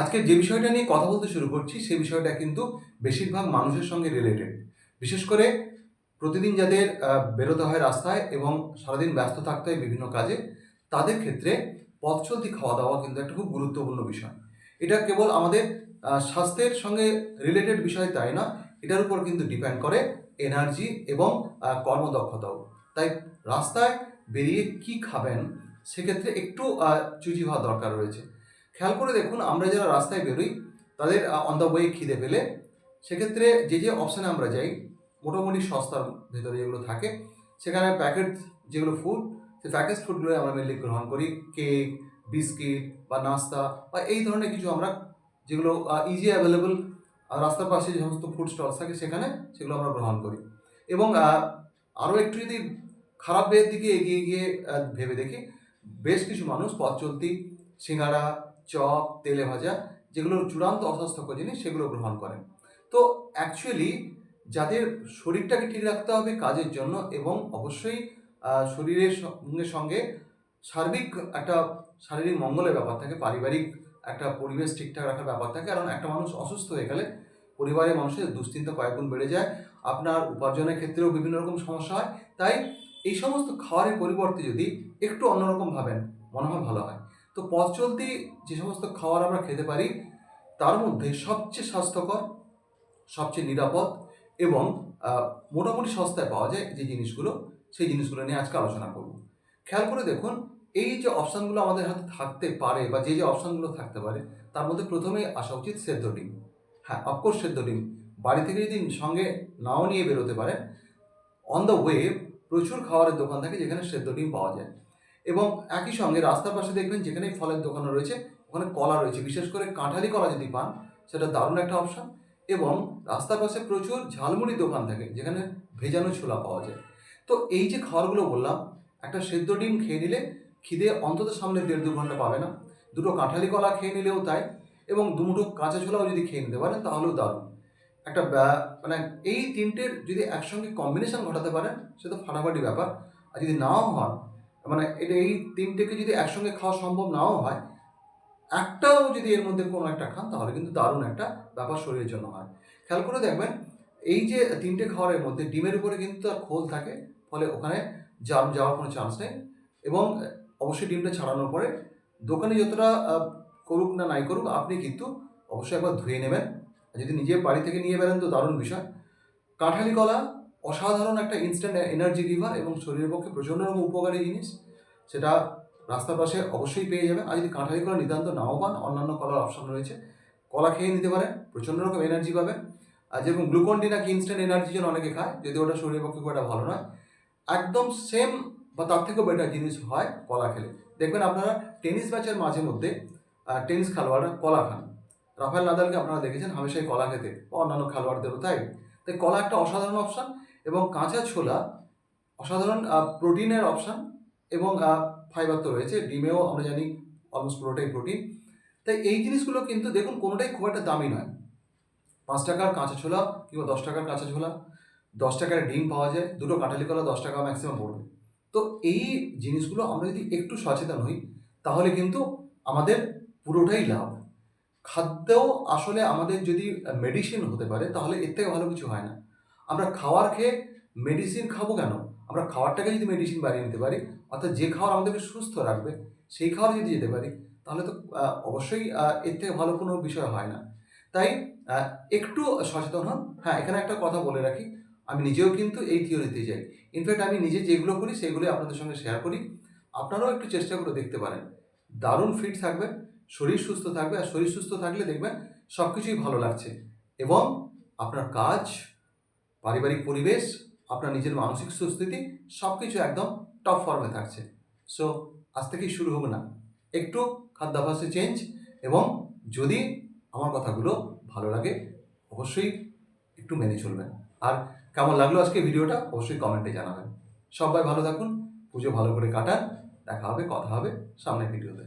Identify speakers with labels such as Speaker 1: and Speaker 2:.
Speaker 1: আজকে যে বিষয়টা নিয়ে কথা বলতে শুরু করছি সেই বিষয়টা কিন্তু বেশিরভাগ মানুষের সঙ্গে রিলেটেড বিশেষ করে প্রতিদিন যাদের বেরোতে হয় রাস্তায় এবং সারাদিন ব্যস্ত থাকতে হয় বিভিন্ন কাজে, তাদের ক্ষেত্রে পথ চলতি খাওয়া দাওয়া কিন্তু একটা খুব গুরুত্বপূর্ণ বিষয়। এটা কেবল আমাদের স্বাস্থ্যের সঙ্গে রিলেটেড বিষয় তাই না, এটার উপর কিন্তু ডিপেন্ড করে এনার্জি এবং কর্মদক্ষতাও। তাই রাস্তায় বেরিয়ে কি খাবেন, সেক্ষেত্রে একটু চুজি হওয়া দরকার রয়েছে। খেয়াল করে দেখুন, আমরা যারা রাস্তায় বেরোই, তাদের অন দ্য ওয়ে খিদে পেলে, সেক্ষেত্রে যে যে অপশানে আমরা যাই, মোটামুটি সস্তার ভেতরে যেগুলো থাকে, সেখানে প্যাকেট যেগুলো ফুড সেই প্যাকেজ ফুডগুলো আমরা মেনলি গ্রহণ করি। কেক বিস্কিট বা নাস্তা বা এই ধরনের কিছু আমরা, যেগুলো ইজি অ্যাভেলেবল রাস্তার পাশে যে সমস্ত ফুড স্টলস থাকে, সেখানে সেগুলো আমরা গ্রহণ করি। এবং আরও একটু যদি খারাপ দিকে এগিয়ে গিয়ে ভেবে দেখি, বেশ কিছু মানুষ পথ চলতি সিঙ্গাড়া চপ, তেলে ভাজা, যেগুলো চূড়ান্ত অস্বাস্থ্যকর জিনিস, সেগুলো গ্রহণ করেন। তো অ্যাকচুয়ালি যাদের শরীরটাকে ঠিক রাখতে হবে কাজের জন্য এবং অবশ্যই শরীরের সঙ্গে সঙ্গে সার্বিক একটা শারীরিক মঙ্গলের ব্যাপার থাকে, পারিবারিক একটা পরিবেশ ঠিকঠাক রাখার ব্যাপার থাকে, কারণ একটা মানুষ অসুস্থ হয়ে গেলে পরিবারের মানুষের দুশ্চিন্তা কয়েকগুণ বেড়ে যায়, আপনার উপার্জনের ক্ষেত্রেও বিভিন্ন রকম সমস্যা হয়। তাই এই সমস্ত খাবারের পরিবর্তে যদি একটু অন্যরকম ভাবেন মনে হয় ভালো হয়। তো পথ চলতি যে সমস্ত খাবার আমরা খেতে পারি, তার মধ্যে সবচেয়ে স্বাস্থ্যকর, সবচেয়ে নিরাপদ এবং মোটামুটি সস্তায় পাওয়া যায় যে জিনিসগুলো, সেই জিনিসগুলো নিয়ে আজকে আলোচনা করব। খেয়াল করে দেখুন, এই যে অপশানগুলো আমাদের হাতে থাকতে পারে বা যে যে অপশানগুলো থাকতে পারে, তার মধ্যে প্রথমেই আসা উচিত সেদ্ধ ডিম। হ্যাঁ অফকোর্স সেদ্ধ ডিম। বাড়ি থেকে যদি সঙ্গে নাও নিয়ে বেরোতে পারেন অন দ্য ওয়ে প্রচুর খাবারের দোকান থাকে যেখানে সেদ্ধ ডিম পাওয়া যায়। এবং একই সঙ্গে রাস্তার পাশে দেখবেন যেখানে ফলের দোকান রয়েছে, ওখানে কলা রয়েছে। বিশেষ করে কাঁঠালি কলা যদি পান, সেটা দারুণ একটা অপশান এবং রাস্তার পাশে প্রচুর ঝালমুড়ি দোকান থাকে, যেখানে ভেজানো ছোলা পাওয়া যায়। তো এই যে খাবারগুলো বললাম, একটা সেদ্ধ ডিম খেয়ে নিলে খিদে অন্তত সামনে দেড় দু ঘণ্টা পাবে না। দুটো কাঁঠালি কলা খেয়ে নিলেও তাই, এবং দুমুঠো কাঁচা ছোলাও যদি খেয়ে নিতে পারেন, তাহলেও দারুণ। একটা মানে এই তিনটের যদি একসঙ্গে কম্বিনেশন ঘটাতে পারেন সে তো ফাটাফাটি ব্যাপার। আর যদি নাও হন মানে এটা এই তিনটেকে যদি একসঙ্গে খাওয়া সম্ভব নাও হয়, একটাও যদি এর মধ্যে কোনো একটা খান, তাহলে কিন্তু দারুণ একটা ব্যাপার শরীরের জন্য হয়। খেয়াল করে দেখবেন, এই যে তিনটে খাওয়ারের মধ্যে ডিমের উপরে কিন্তু তার খোল থাকে, ফলে ওখানে জাম যাওয়ার কোনো চান্স নেই এবং অবশ্যই ডিমটা ছাড়ানোর পরে দোকানে যতটা করুক না নাই করুক, আপনি কিন্তু অবশ্যই একবার ধুয়ে নেবেন। যদি নিজে বাড়ি থেকে নিয়ে বেরেন তো দারুণ বিষয়। কাঁঠালি কলা অসাধারণ একটা ইনস্ট্যান্ট এনার্জি গিভার এবং শরীরের পক্ষে প্রচণ্ড রকম উপকারী জিনিস। সেটা রাস্তার পাশে অবশ্যই পেয়ে যাবেন। আর যদি কাঁঠালি কলা নিতান্ত নাও পান, অন্যান্য কলার অপশন রয়েছে। কলা খেয়ে নিতে পারেন প্রচণ্ড রকম এনার্জি পাবেন। আর যেরকম গ্লুকনডি নাকি ইনস্ট্যান্ট এনার্জি জন্য অনেকে খায়, যদি ওটা শরীরের পক্ষে খুব একটা ভালো নয়, একদম সেম বা তার থেকেও বেটার জিনিস হয় কলা খেলে। দেখবেন আপনারা টেনিস ম্যাচের মাঝে মধ্যে টেনিস খেলোয়াড়রা কলা খান। রাফেল নাদালকে আপনারা দেখেছেন হামেশাই কলা খেতে, বা অন্যান্য খেলোয়াড়দেরও, তাই? তাই কলা একটা অসাধারণ অপশান কাঁচা ছোলা অসাধারণ প্রোটিনের অপশান এবং ফাইবার তো রয়েছে, ডিমেও আমরা জানি অলমোস্ট পুরোটাই প্রোটিন তাই এই জিনিসগুলো কিন্তু দেখুন কোনোটাই খুব একটা দামি নয়। পাঁচ টাকার কাঁচা ছোলা কিংবা দশ টাকার কাঁচা ছোলা, দশ টাকার ডিম পাওয়া যায়, দুটো কাঁঠালি কলা দশ টাকা ম্যাক্সিমাম পড়বে। তো এই জিনিসগুলো আমরা যদি একটু সচেতন হই, তাহলে কিন্তু আমাদের পুরোটাই লাভ। খাদ্য আসলে আমাদের যদি মেডিসিন হতে পারে, তাহলে এর থেকে ভালো কিছু হয় না। আমরা খাওয়ার খেয়ে মেডিসিন খাব কেন? আমরা খাওয়ারটাকে যদি মেডিসিন বানিয়ে নিতে পারি, অর্থাৎ যে খাবার আমাদেরকে সুস্থ রাখবে, সেই খাওয়ার যদি যেতে পারি, তাহলে তো অবশ্যই এর থেকে ভালো কোনো বিষয় হয় না। তাই একটু সচেতন হন। হ্যাঁ এখানে একটা কথা বলে রাখি, আমি নিজেও কিন্তু এই থিওরিতে যাই। ইনফ্যাক্ট আমি নিজে যেগুলো করি, সেগুলোই আপনাদের সঙ্গে শেয়ার করি। আপনারাও একটু চেষ্টা করে দেখতে পারেন। দারুণ ফিট থাকবে, শরীর সুস্থ থাকবে, আর শরীর সুস্থ থাকলে দেখবেন সব কিছুই ভালো লাগছে। এবং আপনার কাজ পারিবারিক পরিবেশ, আপনার নিজের মানসিক সুস্থিতি সব কিছু একদম টপ ফর্মে থাকছে। সো আজ থেকেই শুরু হোক না। একটু খাদ্যাভ্যাসে চেঞ্জ এবং যদি আমার কথাগুলো ভালো লাগে, অবশ্যই একটু মেনে চলবেন। আর কেমন লাগল আজকে ভিডিওটা, অবশ্যই কমেন্টে জানাবেন। সবাই ভালো থাকুন, পুজো ভালো করে কাটান, দেখা হবে, কথা হবে সামনের ভিডিওতে